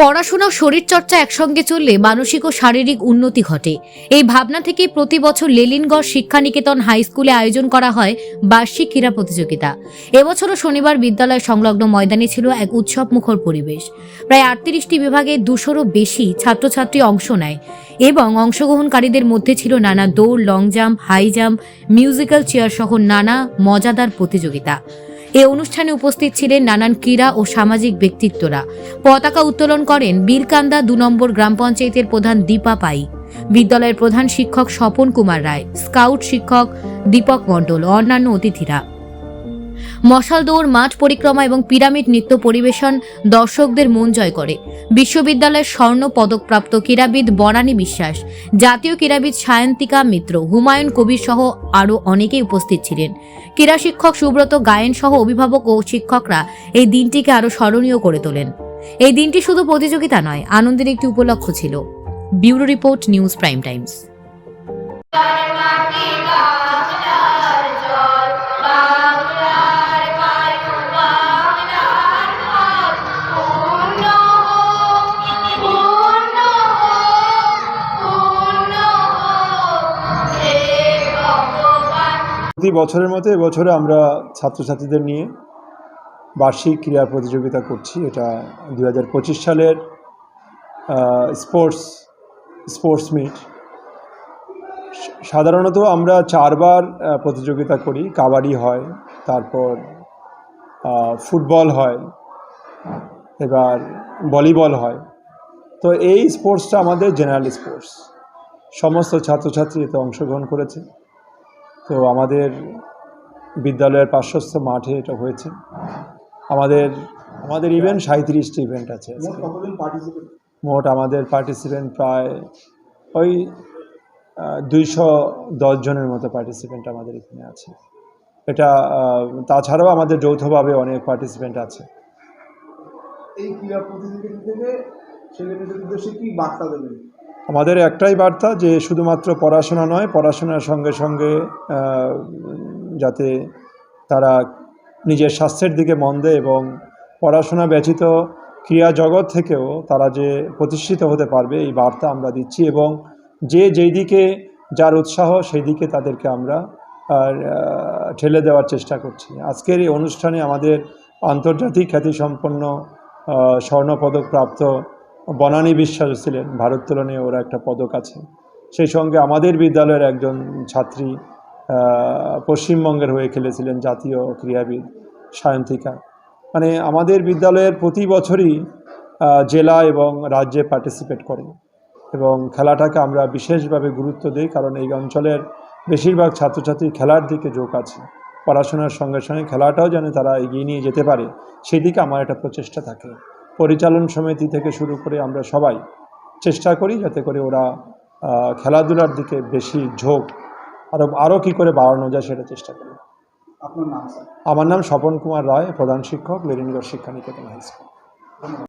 পড়াশোনা শরীরচর্চা একসঙ্গে চললে মানসিক ও শারীরিক উন্নতি ঘটে। এই ভাবনা থেকে প্রতি বছর লেলিনগড় শিক্ষানিকেতন হাই স্কুলে আয়োজন করা হয় বার্ষিক ক্রীড়া প্রতিযোগিতা। এবছরও শনিবার বিদ্যালয় সংলগ্ন ময়দানে ছিল এক উৎসব মুখর পরিবেশ। প্রায় আটত্রিশটি বিভাগে দুশোরও বেশি ছাত্রছাত্রী অংশ নেয় এবং অংশগ্রহণকারীদের মধ্যে ছিল নানা দৌড়, long jump, high jump, musical chair সহ নানা মজাদার প্রতিযোগিতা। এ অনুষ্ঠানে উপস্থিত ছিলেন নানান ক্রীড়া ও সামাজিক ব্যক্তিত্বরা। পতাকা উত্তোলন করেন বীরকান্দা দু নম্বর গ্রাম পঞ্চায়েতের প্রধান দীপা পাই। বিদ্যালয়ের প্রধান শিক্ষক স্বপন কুমার রায়, স্কাউট শিক্ষক দীপক মণ্ডল অন্যান্য অতিথিরা। মশাল দৌড়, মাঠ পরিক্রমা এবং পিরামিড নৃত্য পরিবেশন দর্শকদের মন জয় করে। বিশ্ববিদ্যালয়ের স্বর্ণ পদকপ্রাপ্ত ক্রীড়াবিদ বনানী বিশ্বাস, জাতীয় ক্রীড়াবিদ সায়ন্তিকা মিত্র, হুমায়ুন কবির সহ আরও অনেকেই উপস্থিত ছিলেন। ক্রীড়া শিক্ষক সুব্রত গায়েন সহ অভিভাবক ও শিক্ষকরা এই দিনটিকে আরও স্মরণীয় করে তোলেন। এই দিনটি শুধু প্রতিযোগিতা নয়, আনন্দের একটি উপলক্ষ ছিল। Bureau report, news prime times. প্রতি বছরের মতো এবছরে আমরা ছাত্রছাত্রীদের নিয়ে বার্ষিক ক্রীড়া প্রতিযোগিতা করছি। এটা দু হাজার পঁচিশ সালের স্পোর্টস স্পোর্টস মিট সাধারণত আমরা চারবার প্রতিযোগিতা করি। কাবাডি হয়, তারপর ফুটবল হয়, এবার ভলিবল হয়। তো এই স্পোর্টসটা আমাদের জেনারেল স্পোর্টস সমস্ত ছাত্রছাত্রী এতে অংশগ্রহণ করেছে। তো আমাদের বিদ্যালয়ের পার্শ্বস্থ মাঠে এটা হয়েছে। আমাদের আমাদের ইভেন্ট সাঁত্রিশটি ইভেন্ট আছে মোট আমাদের পার্টিসিপেন্ট প্রায় ওই দুইশো দশ জনের মতো পার্টিসিপেন্ট আমাদের এখানে আছে। এটা তাছাড়াও আমাদের যৌথভাবে অনেক পার্টিসিপেন্ট আছে। এই ক্রীড়া প্রতিযোগিতা থেকে ছেলেমেয়েদের উদ্দেশ্যে কি বার্তা দেবেন? আমাদের একটাই বার্তা যে শুধুমাত্র পড়াশোনা নয়, পড়াশোনার সঙ্গে সঙ্গে যাতে তারা নিজের স্বাস্থ্যের দিকে মন দেয় এবং পড়াশোনা ব্যতীত ক্রিয়া জগৎ থেকেও তারা যে প্রতিষ্ঠিত হতে পারবে, এই বার্তা আমরা দিচ্ছি এবং যে যেই দিকে যার উৎসাহ, সেই দিকে তাদেরকে আমরা ঠেলে দেওয়ার চেষ্টা করছি। আজকের এই অনুষ্ঠানে আমাদের আন্তর্জাতিক খ্যাতিসম্পন্ন স্বর্ণপদক প্রাপ্ত বনানী বিশ্বাস ছিলেন, ভারত ভারোত্তোলনে ওর একটা পদক আছে। সেই সঙ্গে আমাদের বিদ্যালয়ের একজন ছাত্রী পশ্চিমবঙ্গের হয়ে খেলেছিলেন জাতীয় ক্রীড়াবিদ সায়ন্তিকা। মানে আমাদের বিদ্যালয়ের প্রতি বছরই জেলা এবং রাজ্যে পার্টিসিপেট করে এবং খেলাটাকে আমরা বিশেষভাবে গুরুত্ব দিই কারণ এই অঞ্চলের বেশিরভাগ ছাত্রছাত্রী খেলার দিকে যোগ আছে। পড়াশোনার সঙ্গে সঙ্গে খেলাটাও যেন তারা এগিয়ে নিয়ে যেতে পারে সেই দিকে আমার একটা প্রচেষ্টা থাকে। পরিচালন সমিতি থেকে শুরু করে আমরা সবাই চেষ্টা করি যাতে করে ওরা খেলাধুলার দিকে বেশি ঝোঁক আরও আরও কী করে বাড়ানো যায় সেটা চেষ্টা করি। আপনার নাম আমার নাম স্বপন কুমার রায় প্রধান শিক্ষক লেনিনগড় শিক্ষানিকেতন হাই স্কুল।